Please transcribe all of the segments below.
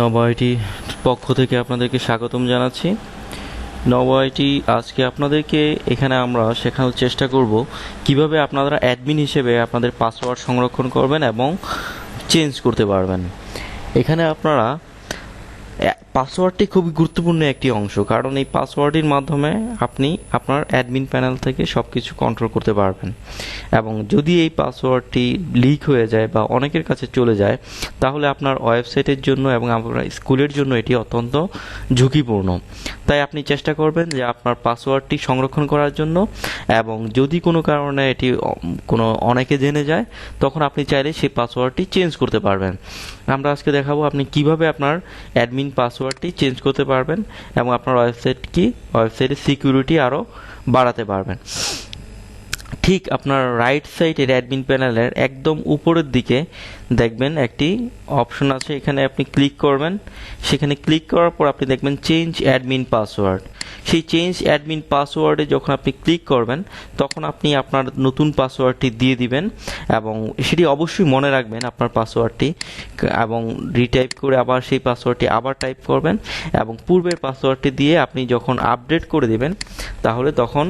নবআইটি পক্ষ থেকে আপনাদেরকে স্বাগতম জানাচ্ছি। নবআইটি আজকে আপনাদেরকে এখানে আমরা শেখানোর চেষ্টা করব কীভাবে আপনারা অ্যাডমিন হিসেবে আপনাদের পাসওয়ার্ড সংরক্ষণ করবেন এবং চেঞ্জ করতে পারবেন। এখানে আপনারা পাসওয়ার্ডটি খুবই গুরুত্বপূর্ণ একটি অংশ, কারণ এই পাসওয়ার্ডের মাধ্যমে আপনি আপনার অ্যাডমিন প্যানেল থেকে সব কিছু কন্ট্রোল করতে পারবেন। এবং যদি এই পাসওয়ার্ডটি লিক হয়ে যায় বা অনেকের কাছে চলে যায়, তাহলে আপনার ওয়েবসাইটের জন্য এবং আপনার স্কুলের জন্য এটি অত্যন্ত ঝুঁকিপূর্ণ। তাই আপনি চেষ্টা করবেন যে আপনার পাসওয়ার্ডটি সংরক্ষণ করার জন্য এবং যদি কোনো কারণে এটি, কোনো অনেকে জেনে যায়, তখন আপনি চাইলে সেই পাসওয়ার্ডটি চেঞ্জ করতে পারবেন। আমরা আজকে দেখাবো আপনি কীভাবে আপনার অ্যাডমিন পাসওয়ার্ডটি চেঞ্জ করতে পারবেন এবং আপনার ওয়েবসাইট কি? ওয়েবসাইটের সিকিউরিটি আরও বাড়াতে পারবেন। ঠিক আপনার রাইট সাইডের অ্যাডমিন প্যানেলের একদম উপরের দিকে দেখবেন একটি অপশন আছে। এখানে আপনি ক্লিক করবেন। সেখানে ক্লিক করার পর আপনি দেখবেন চেঞ্জ অ্যাডমিন পাসওয়ার্ড সেই চেঞ্জ অ্যাডমিন পাসওয়ার্ডে যখন আপনি ক্লিক করবেন, তখন আপনি আপনার নতুন পাসওয়ার্ডটি দিয়ে দিবেন এবং সেটি অবশ্যই মনে রাখবেন আপনার পাসওয়ার্ডটি এবং রিটাইপ করে আবার সেই পাসওয়ার্ডটি আবার টাইপ করবেন এবং পূর্বের পাসওয়ার্ডটি দিয়ে আপনি যখন আপডেট করে দিবেন, তাহলে তখন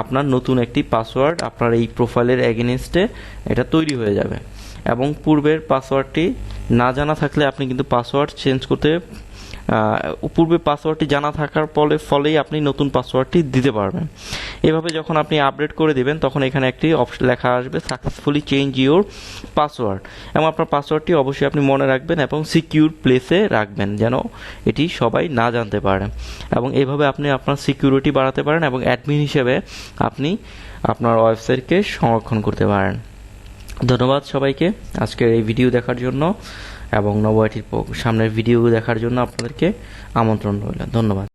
আপনার নতুন একটি পাসওয়ার্ড আপনার এই প্রোফাইলের এগেনস্টে এটা তৈরি হয়ে যাবে। এবং পূর্বের পাসওয়ার্ডটি না জানা থাকলে আপনি কিন্তু পাসওয়ার্ড চেঞ্জ করতে পূর্বে পাসওয়ার্ডটি জানা থাকার ফলে, ফলেই আপনি নতুন পাসওয়ার্ডটি দিতে পারবেন। এভাবে যখন আপনি আপডেট করে দেবেন, তখন এখানে একটি অপশন লেখা আসবে সাকসেসফুলি চেঞ্জ ইউর পাসওয়ার্ড এবং আপনার পাসওয়ার্ডটি অবশ্যই আপনি মনে রাখবেন এবং সিকিউর প্লেসে রাখবেন, যেন এটি সবাই না জানতে পারে। এবং এইভাবে আপনি আপনার সিকিউরিটি বাড়াতে পারেন এবং অ্যাডমিন হিসেবে আপনি আপনার ওয়েবসাইটকে সংরক্ষণ করতে পারেন। ধন্যবাদ সবাইকে আজকের এই ভিডিও দেখার জন্য এবং নবআইটির সামনের ভিডিও দেখার জন্য আপনাদেরকে আমন্ত্রণ রইল। ধন্যবাদ।